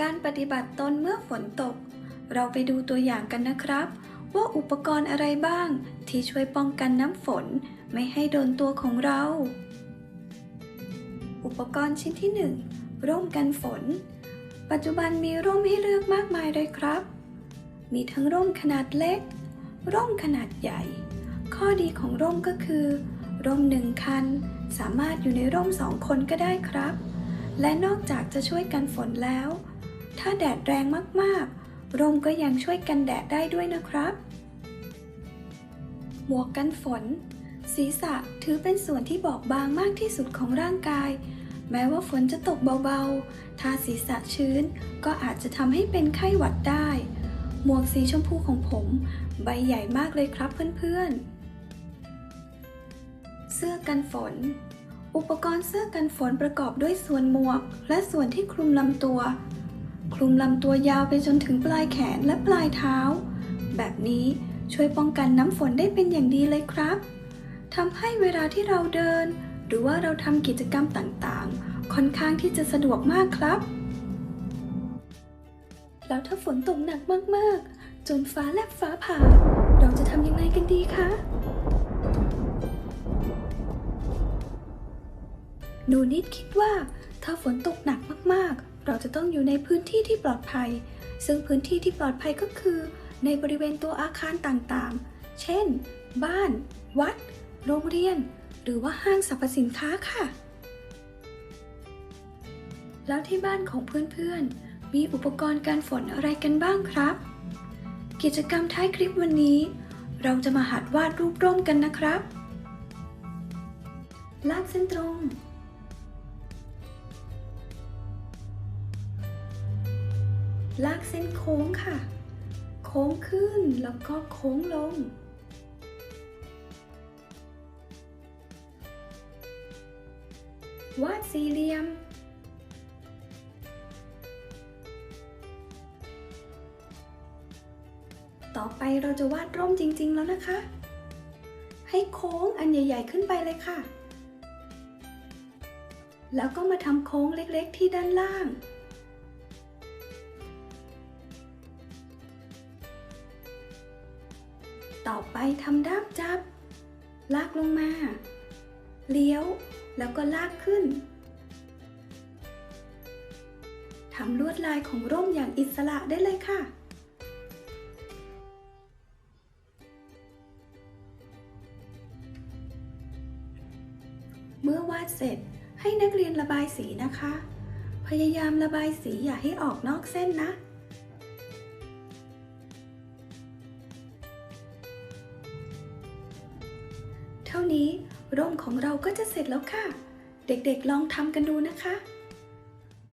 การปฏิบัติตนเมื่อฝนตก เราไปดูตัวอย่างกันนะครับ ว่าอุปกรณ์อะไรบ้างที่ช่วยป้องกันน้ำฝนไม่ให้โดนตัวของเรา อุปกรณ์ชิ้นที่ 1 ร่มกันฝน ปัจจุบันมีร่มให้เลือกมากมายเลยครับ มีทั้งร่มขนาดเล็ก ร่มขนาดใหญ่ ข้อดีของร่มก็คือ ร่มหนึ่งคัน สามารถอยู่ในร่มสองคนก็ได้ครับ และนอกจากจะช่วยกันฝนแล้ว ถ้าแดดแรงมากๆ ร่มก็ยังช่วยกันแดดได้ด้วยนะครับ หมวกกันฝน ศีรษะถือเป็นส่วนที่บอบบางมากที่สุดของร่างกาย แม้ว่าฝนจะตกเบาๆ ถ้าศีรษะชื้นก็อาจจะทำให้เป็นไข้หวัดได้ หมวกสีชมพูของผม ใบใหญ่มากเลยครับเพื่อนๆเสื้อกันฝน อุปกรณ์เสื้อกันฝนประกอบด้วยส่วนหมวก และส่วนที่คลุมลำตัว คลุมลำตัวยาวไปจนถึงปลายแขนและปลายเท้า แบบนี้ช่วยป้องกันน้ำฝนได้เป็นอย่างดีเลยครับทำให้เวลาที่เราเดิน หรือว่าเราทำกิจกรรมต่างๆ ค่อนข้างที่จะสะดวกมากครับ แล้วถ้าฝนตกหนักมากๆ จนฟ้าแลบฟ้าผ่า เราจะทำยังไงกันดีคะหนูนิดคิดว่าถ้าฝนตกหนักมากๆ เราจะต้องอยู่ในพื้นที่ที่ปลอดภัย ซึ่งพื้นที่ที่ปลอดภัยก็คือ ในบริเวณตัวอาคารต่างๆ เช่น บ้าน วัด โรงเรียน หรือว่าห้างสรรพสินค้าค่ะ แล้วที่บ้านของเพื่อนๆ มีอุปกรณ์การฝนอะไรกันบ้างครับ กิจกรรมท้ายคลิปวันนี้ เราจะมาหัดวาดรูปร่มกันนะครับ ลากเส้นตรง ลากเส้นโค้งค่ะ โค้งขึ้นแล้วก็โค้งลง วาดสี่เหลี่ยม ต่อไปเราจะวาดร่มจริง ๆ แล้วนะคะ ให้โค้งอันใหญ่ ๆ ขึ้นไปเลยค่ะ แล้วก็มาทำโค้งเล็ก ๆ ที่ด้านล่าง ต่อไปทำด้ามจับ ลากลงมา เลี้ยว แล้วก็ลากขึ้น ทำลวดลายของร่มอย่างอิสระได้เลยค่ะเมื่อวาดเสร็จให้นักเรียนระบายสีนะคะ พยายามระบายสีอย่าให้ออกนอกเส้นนะ เท่านี้ร่มของเราก็จะเสร็จแล้วค่ะ เด็กๆลองทำกันดูนะคะ